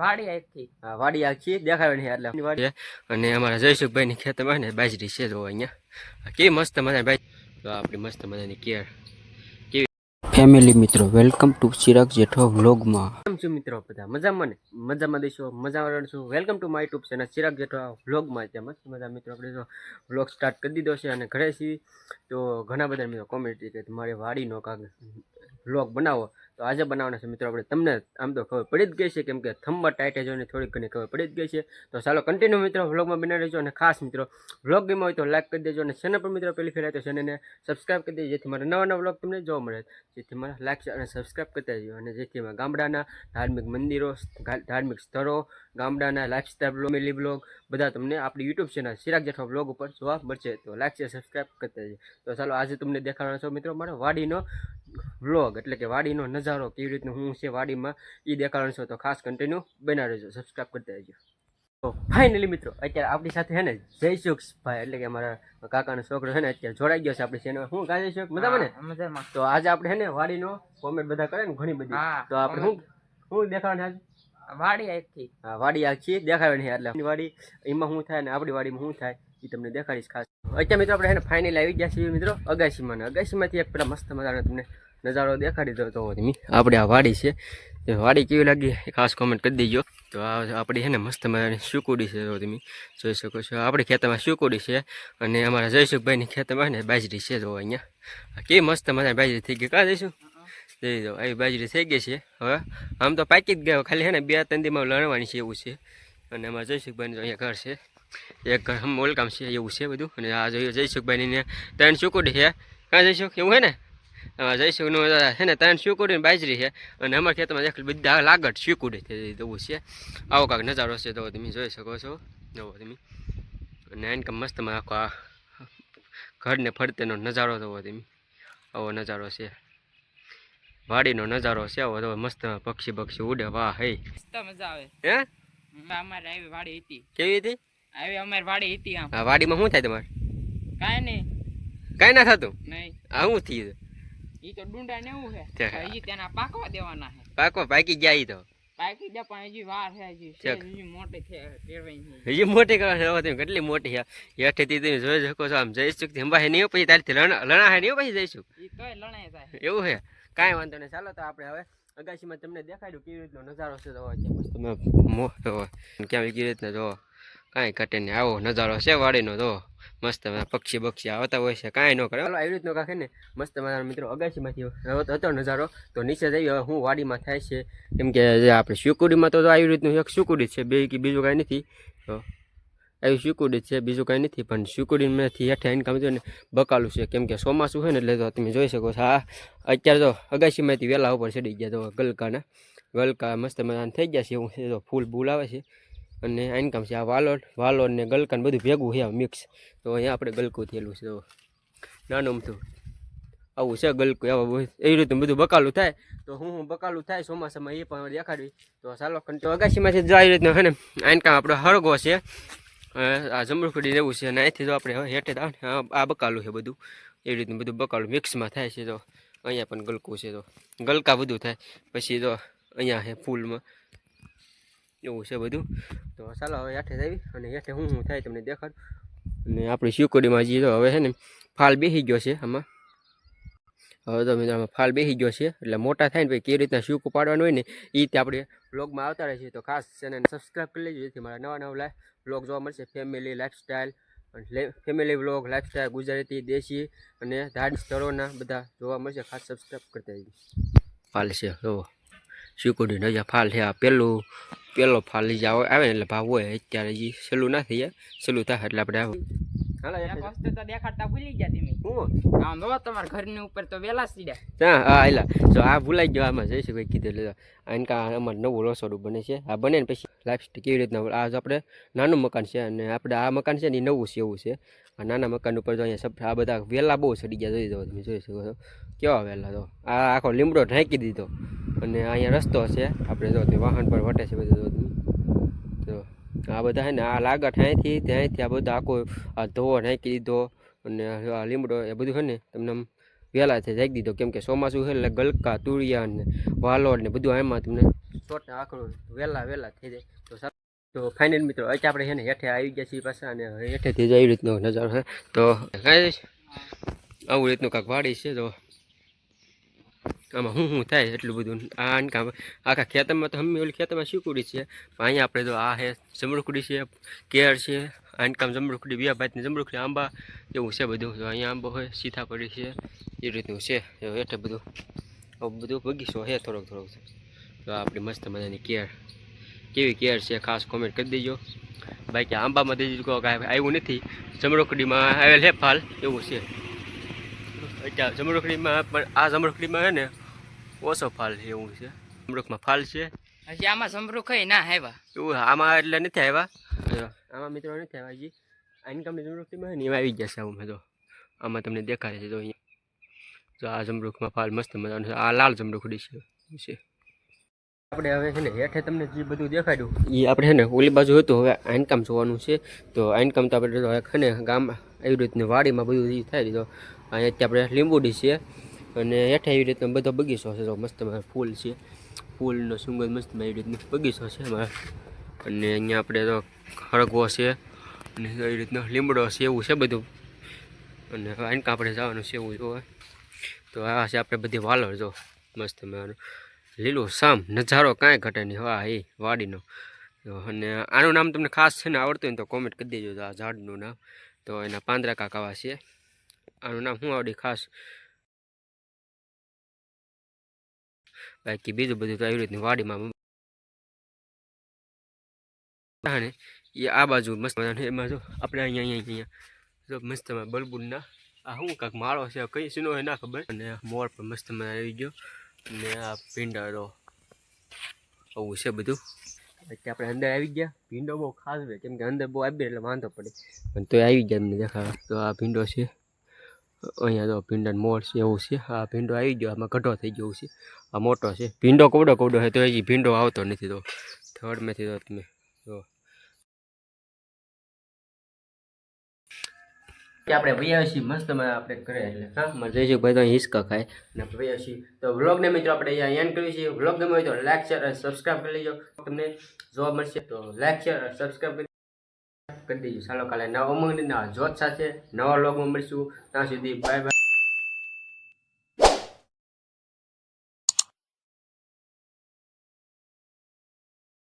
વાડી આખી હા વાડી આખી દેખાડવાની છે એટલે વાડી. અને અમારા જયસુખભાઈ ની ખેતરમાં ને બાજરી છે જો અહીંયા. કેવી મસ્ત મજાની બાજરી. તો આપણી મસ્ત મજાની કેર ફેમિલી મિત્રો વેલકમ ટુ ચિરાગ જેઠો વ્લોગમાં કેમ છો મિત્રો બધા? મજામાં ને? મજામાં દેશો મજામાં છું welcome to my YouTube channel Chirag Jetho વ્લોગમાં છે મસ્ત મજા. મિત્રો આપણે જો વ્લોગ સ્ટાર્ટ કરી દીધો છે અને ઘરે છીએ. તો ઘણા બધા મિત્રો કોમેન્ટ કે તમારે વાડીનો કાંક વ્લોગ બનાવો. તો આજે બનાવવાના છે મિત્રો આપણે તમને આમ તો ખબર પડી જ ગઈ છે, કેમ કે થંબર છે જોઈને થોડીક ઘણી ખબર પડી જ ગઈ છે. તો ચાલો કન્ટિન્યુ મિત્રો વ્લોગમાં બનાવી દેજો અને ખાસ મિત્રો વ્લોગ ગમ્યો હોય તો લાઈક કરી દેજો અને ચેનલ પર મિત્રો પહેલી ફેર તો ચેનલને સબસ્ક્રાઈબ કરી દેજો, જેથી મારા નવા નવા વ્લોગ તમને જોવા મળે. જેથી મારા લાઈક અને સબસ્ક્રાઈબ કરતા જજો અને જેથી મારા ગામડાના ધાર્મિક મંદિરો ધાર્મિક સ્થળો, ગામડાના લાઈફસ્ટાઈલ ફેમિલી બ્લોગ બધા તમને આપણી YouTube channel Chirag Jethwa blog ઉપર જોવા મળશે. તો લાઈક છે સબસ્ક્રાઈબ કરતા જઈએ તો ચાલો આજે તમને દેખાડવાનો છો મિત્રો મારો વાડીનો વ્લોગ એટલે કે વાડીનો નજારો કેવી રીતનું હું છે વાડીમાં એ દેખાડવાનું છો તો ખાસ કન્ટિન્યુ બના રહેજો સબસ્ક્રાઈબ કરતા રહેજો તો ફાઇનલી મિત્રો અત્યારે આપણી સાથે છે ને જયસુખ ભાઈ એટલે કે અમારા કાકાનો છોકરો છે ને અત્યારે જોડાઈ ગયો છે આપણી ચેનલ હું કાજે જયસુખ મજામાં ને? તો આજે આપણે છે ને વાડીનો કોમેન્ટ બધા કરે ને ઘણી બધી. તો આપણે હું હું દેખાડવાનું આજે વાડી આખી હા વાડી આખી દેખાડવાની એટલે આપણી વાડી એમાં શું થાય ને આપણી વાડીમાં શું થાય એ તમને દેખાડીશ ખાસ. અત્યારે મિત્રો આપણે ફાઇનલ આવી ગયા છીએ મિત્રો અગાસીમાં ને અગાસીમાંથી એક પેલા મસ્ત મજાનો તમને નજારો દેખાડી દો તો આપણે આ વાડી છે. વાડી કેવી લાગી? ખાસ કોમેન્ટ કરી દેજો. તો આ આપણી છે ને મસ્ત મજાની શુકુડી છે તો તમે જોઈ શકો છો. આપણી ખેતરમાં શુકુડી છે અને અમારા જયસુખભાઈની ખેતરમાં ને બાજરી છે તો અહીંયા. કેવી મસ્ત મજાની બાજરી થઈ ગઈ. કાં જઈશું જઈ દો આવી બાજરી થઈ ગઈ છે. હવે આમ તો પાકી જ ગયો. ખાલી છે ને બે ત્રણ દીમાં લણવાની છે એવું છે. અને અમારા જયસુખભાઈનું અહીંયા ઘર છે. એક ઘર હમ ઓલકામ છે એવું છે બધું. અને આ જોઈએ જયસુખભાઈની ત્રણ શુકુડી છે. કાં જઈશું એવું હે ને? અમારા જયસુખનું છે ને ત્રણ શુકુડી બાજરી છે અને અમારા ખેતરમાં દેખ બધા લાગટ થઈ એવું છે. આવો કાંક નજારો છે તો તમે જોઈ શકો છો. જવો તમે. અને એન કામ મસ્ત આખો આ ઘરને ફરતેનો નજારો જોવો તમે. આવો નજારો છે. વાડીનો નજારો છે આવો તો મસ્ત પક્ષી પક્ષી ઉડે વાહ હે મસ્ત મજા આવે. હે? અમારે આવી વાડી હતી. કેવી હતી? આવી અમારી વાડી હતી આમ. વાડીમાં શું થાય તમારે? કાંઈ નહીં. કાંઈ ના થતું? નહીં. આવું થયું? ઈ તો ડુંડા ને એવું છે. હજી તેના પાકવા દેવાના છે પાકો પાકી ગયા ઈ તો. પાકી દે પણ હજી વાર છે હજી. હજી મોટી છે હજી મોટી કરવા છે તમે કેટલી મોટી છે હેઠેથી તમે જોઈ શકો છો આમ જઈશું કે અંબાહે નહીં પછી તારીથી લણા લણા હે નહીં પછી જઈશું ઈ તો લણાઈ થાય એવું છે કાંઈ વાંધો નહીં. ચાલો તો આપણે હવે અગાશીમાં તમને દેખાડ્યું કેવી રીતનો નજારો છે તો મસ્ત તમે મો જો કેવી કેવી રીતના જો કાંઈ ઘટે નહીં. આવો, નજારો છે વાડીનો તો મસ્ત પક્ષી બક્ષી આવતા હોય છે, કાંઈ ન કરે. ચાલો આવી રીતનો કાંઈ ને, મસ્ત મારા મિત્રો અગાસીમાંથી હતો નજારો. તો નીચે હવે હું વાડીમાં થાય છે. કેમ કે આપણે શિવકુડીમાં તો આવી રીતનું એક શિવકુડી છે, બે કે બીજું કાંઈ નથી. તો આવી શિવકુડી છે, બીજું કાંઈ નથી. પણ શિવકુડીમાંથી હેઠે ઇન્કમ છે ને બકાલું છે. કેમ કે ચોમાસું હોય ને, એટલે તો તમે જોઈ શકો છો, હા, અત્યારે તો અગાશીમાંથી વહેલા ઉપર ચડી ગયા, તો ગલકાના. ગલકા મસ્ત મજાના થઈ ગયા છે છે ફૂલ બૂલ આવે છે. અને ઇન્કમ છે આ વાલોડ વાલોડ ને ગલકન બધું ભેગું છે મિક્સ તો અહીંયા આપણે ગલકું થયેલું છે તો નાનું અમથું આવું છે ગલકું, આવા એવી રીતે બધું બકાલું થાય. તો હું હું બકાલું થાય, ચોમાસામાં એ પણ દેખાડવી. તો ચાલો, કંટો જો આવી રીતના હે ને આપણે આપણો હળગો છે. આ જમરૂખડી રહેવું છે અને અહીંથી તો આપણે હેઠે આ બકાલું છે બધું. એવી રીતનું બધું બકાલું મિક્સમાં થાય છે તો અહીંયા પણ ગલકું છે તો ગલકા બધું થાય. પછી તો અહીંયા છે, ફૂલમાં. એવું છે બધું. તો ચાલો હવે હેઠે આવી અને હેઠે હું શું થાય તમને દેખાડ. અને આપણી શિવકોડીમાં જઈએ તો હવે છે ને ફાલ બેસી ગયો છે આમાં. હવે તો આમાં ફાલ બેસી ગયો છે. એટલે મોટા થાય ને ભાઈ કેવી રીતના શિવકો પાડવાનું હોય ને એ રીતે આપણે બ્લોગમાં આવતા રહે છે તો ખાસ ચેનલને સબસ્ક્રાઈબ કરી લેજો, જેથી મારા નવા નવા બ્લોગ જોવા મળશે. Family lifestyle family blog lifestyle Gujarati, દેશી અને ધાર્મિક સ્થળોના બધા જોવા મળશે. ખાસ સબસ્ક્રાઈબ કરતા ફાલ છે જો શીકુડી નજા ફાલ છે આ પેલું. પેલો ફાલી જે આવે એટલે ભાવ હોય અત્યારે એ છેલ્લું ના થઈ જાય થાય એટલે આપણે આવું. હાલો એક વસ્તુ ભૂલી ગયા તમે. હું? આમ જો આ ભૂલાઈ ગયો આમાં જઈશું ભાઈ કીધું અમારે નવું રસોડું બને છે. આ બને ને પછી લાઈફ કેવી રીતના આ આપણે નાનું મકાન છે અને આપણે આ મકાન છે ને એ નવું છે, એવું છે. આ નાના મકાન ઉપર જો અહીંયા સબ આ બધા વેલા બહુ સડી ગયા, જોઈ દો તમે, જોઈ શકો છો. કેવા વેલા તો. આ આખો લીમડો ઢાંકી દીધો. અને અહીંયા રસ્તો છે. આપણે જો તે વાહન પર વટે છે બધું, જો તમે. આ બધા છે ને, આ લાગટ અહીંથી, ત્યાંથી આ બધા આખો આ ધોવો ઢાંકી દીધો. અને આ લીમડો એ બધું છે ને, તમને આમ વહેલાથી જાગી દીધો. કેમ કે ચોમાસું છે એટલે ગલકા, તુરિયા ને વાલોડ ને બધું એમાં તમને શોર્ટ આખું વહેલા વહેલા થઈ જાય. તો તો ફાઇનલ મિત્રો, અત્યારે આપણે છે ને હેઠે આવી ગયા છીએ પાછા અને હેઠેથી જ આવી રીતનો નજારો છે. તો કાંઈ આવું રીતનું કાંક વાડી છે. તો આમાં શું શું થાય એટલું બધું. આ આનકામ આખા ખેતરમાં તો અમે ઓલી ખેતરમાં શીકુડી છે. પણ અહીંયા આપણે તો આ છે જમરૂખડી છે, કેળ છે આનકામ જમરૂખડી બે ભાતની જમરૂખડી આંબા એવું છે બધું. તો અહીંયા આંબો હોય સીતાપડી છે, એ રીતનું છે. હેઠે બધું, આવું બધું બગીચો છે થોડોક થોડોક. તો આપણે મસ્ત મજાની કેર કેવી કેર છે ખાસ કોમેન્ટ કરી દેજો. બાકી આંબામાં દેજો કહો કાંઈ આવ્યું નથી. જમરોકડીમાં આવેલ છે ફાલ એવું છે. અત્યારે જમરોકડીમાં પણ આ જમરોકડીમાં છે ને ઓછો ફાલ છે એવું છે. જમરૂખમાં ફાલ છે. હજી આમાં કઈ ના આવ્યા. એવું આમાં એટલે નથી આવ્યા. આમાં મિત્રો નથી આવ્યા હજી. આઈનકમની જમરૂખડીમાં છે ને એમાં આવી જશે આવું મેં તો આમાં તમને દેખાય છે તો અહીંયા. જો આ જમરૂખમાં ફાલ મસ્ત મજાનું છે. આ લાલ જમરૂખડી છે છે. આપણે હવે છે ને હેઠે તમને જે બધું દેખાડ્યું એ આપણે છે ને ઓલી બાજુ હતું, હવે આઈનકામ જોવાનું છે. તો આઈનકામ તો આપણે છે ને ગામ એવી રીતની વાડીમાં બધું એ થાય તો અહીંયા આપણે લીંબુડી છે અને હેઠે એવી રીતનો બધો બગીચો છે. તો મસ્ત ફૂલ છે. ફૂલનો સુગંધ મસ્ત એવી રીતનો બગીચો છે અમારે અને અહીંયા આપણે તો ખડગવો છે અને એવી રીતનો લીમડો છે, એવું છે બધું. અને આઈનકા આપણે જવાનું છે એવું જોવે. તો આ છે આપણે બધી વાલર જો, મસ્ત મજાનું લીલું સામ, નજારો કાંઈ ઘટે નહીં. વાહ, એ વાડીનો. અને આનું નામ તમને ખાસ છે ને આવડતું હોય તો કોમેન્ટ કરી દેજો. આ ઝાડનું નામ. તો એના પાંદરા કાકાવા છે. આનું નામ શું આવડી ખાસ? બાકી બીજું બધું તો આવી રીતની વાડીમાં એ આ બાજુ મસ્ત. એમાં જો, આપણે અહીંયા અહીંયા અહીંયા જો મસ્ત આ શું કાંક માળો છે, કઈ સીનો હોય, ના ખબર. અને મોર પણ મસ્ત મજા આવી ગયો. ને આ ભીંડાનો આવું છે બધું. એટલે આપણે અંદર આવી ગયા. ભીંડો બહુ ખાસ હોય કેમ કે અંદર બહુ આવી એટલે વાંધો પડે. પણ તો આવી ગયા એમને દેખાવા. તો આ ભીંડો છે. અહીંયા તો ભીંડા મોર છે, એવું છે. આ ભીંડો આવી ગયો. આમાં ઘટો થઈ ગયો છે. આ મોટો છે. ભીંડો કવડો કવડો છે તો એ ભીંડો આવતો નથી તો. થર્ડમાંથી તો તમે જો. આપણે વૈયાસી મસ્ત આપણે કરે એટલે હા? મારે જઈશું ભાઈ તો હિસકા ખાય. અને વૈયાસી. તો વ્લોગને મિત્રો આપણે અહીંયા એન્ડ કરીએ છીએ વ્લોગ ગમે હોય તો લાઈક શેર અને સબસ્ક્રાઈબ કરી લેજો. તમને જોવા મળશે તો લાઈક શેર અને સબસ્ક્રાઈબ કરી કરી દેજો. ચાલો કાલે નવા ઉમંગની નવા જોત સાથે નવા વ્લોગમાં મળીશું. ત્યાં સુધી બાય બાય